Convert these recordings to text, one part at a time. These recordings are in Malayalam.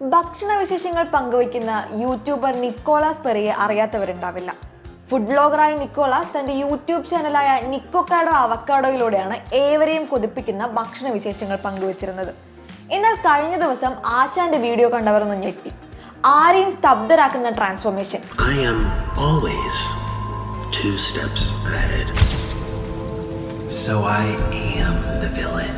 ഭക്ഷണ വിശേഷങ്ങൾ പങ്കുവയ്ക്കുന്ന യൂട്യൂബർ നിക്കോളാസ് പെറിയെ അറിയാത്തവരുണ്ടാവില്ല ഫുഡ് ബ്ലോഗറായ നിക്കോളാസ് തന്റെ യൂട്യൂബ് ചാനലായ നിക്കോക്കാഡോ അവക്കാഡോയിലൂടെയാണ് ഏവരെയും കൊതിപ്പിക്കുന്ന ഭക്ഷണ വിശേഷങ്ങൾ പങ്കുവച്ചിരുന്നത് എന്നാൽ കഴിഞ്ഞ ദിവസം ആശാന്റെ വീഡിയോ കണ്ടവർ ഒന്ന് ഞെട്ടി ആരെയും സ്തബ്ധരാക്കുന്ന transformation. So I am the villain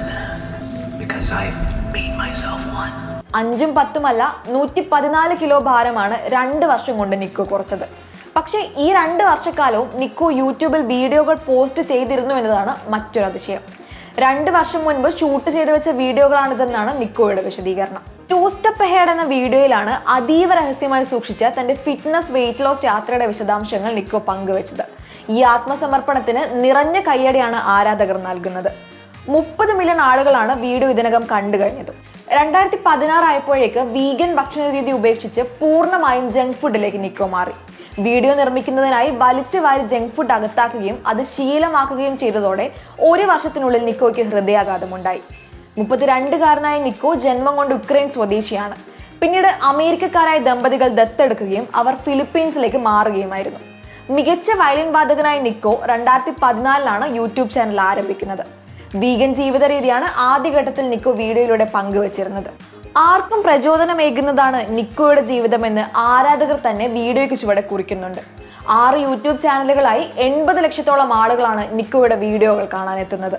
because I've made myself one. അഞ്ചും പത്തുമല്ല നൂറ്റി പതിനാല് കിലോ ഭാരമാണ് രണ്ട് വർഷം കൊണ്ട് നിക്കോ കുറച്ചത്. പക്ഷേ ഈ രണ്ട് വർഷക്കാലവും നിക്കോ യൂട്യൂബിൽ വീഡിയോകൾ പോസ്റ്റ് ചെയ്തിരുന്നു എന്നതാണ് മറ്റൊരു അതിശയം. രണ്ട് വർഷം മുൻപ് ഷൂട്ട് ചെയ്തു വെച്ച വീഡിയോകളാണിതെന്നാണ് നിക്കോയുടെ വിശദീകരണം. ടു സ്റ്റെപ്പ് ഹെഡ് എന്ന വീഡിയോയിലാണ് അതീവ രഹസ്യമായി സൂക്ഷിച്ച തന്റെ ഫിറ്റ്നസ് വെയിറ്റ് ലോസ് യാത്രയുടെ വിശദാംശങ്ങൾ നിക്കോ പങ്കുവച്ചത്. ഈ ആത്മസമർപ്പണത്തിന് നിറഞ്ഞ കയ്യടിയാണ് ആരാധകർ നൽകുന്നത്. മുപ്പത് മില്യൺ ആളുകളാണ് വീഡിയോ ഇതിനകം കണ്ടു കഴിഞ്ഞത്. രണ്ടായിരത്തി പതിനാറായപ്പോഴേക്ക് വീഗൻ ഭക്ഷണ രീതി ഉപേക്ഷിച്ച് പൂർണമായും ജങ്ക് ഫുഡിലേക്ക് നിക്കോ മാറി. വീഡിയോ നിർമ്മിക്കുന്നതിനായി വലിച്ചു വാരി ജങ്ക് ഫുഡ് അകത്താക്കുകയും അത് ശീലമാക്കുകയും ചെയ്തതോടെ ഒരു വർഷത്തിനുള്ളിൽ നിക്കോയ്ക്ക് ഹൃദയാഘാതമുണ്ടായി. മുപ്പത്തിരണ്ടുകാരനായ നിക്കോ ജന്മം കൊണ്ട് ഉക്രൈൻ സ്വദേശിയാണ്. പിന്നീട് അമേരിക്കക്കാരായ ദമ്പതികൾ ദത്തെടുക്കുകയും അവർ ഫിലിപ്പീൻസിലേക്ക് മാറുകയുമായിരുന്നു. മികച്ച വയലിൻ വാദകനായ നിക്കോ രണ്ടായിരത്തി പതിനാലിലാണ് യൂട്യൂബ് ചാനൽ ആരംഭിക്കുന്നത്. വീഗൻ ജീവിത രീതിയാണ് ആദ്യഘട്ടത്തിൽ നിക്കോ വീഡിയോയിലൂടെ പങ്കുവച്ചിരുന്നത്. ആർക്കും പ്രചോദനമേകുന്നതാണ് നിക്കോയുടെ ജീവിതമെന്ന് ആരാധകർ തന്നെ വീഡിയോയ്ക്ക് ചുവടെ കുറിക്കുന്നുണ്ട്. ആറ് യൂട്യൂബ് ചാനലുകളായി എൺപത് ലക്ഷത്തോളം ആളുകളാണ് നിക്കോയുടെ വീഡിയോകൾ കാണാനെത്തുന്നത്.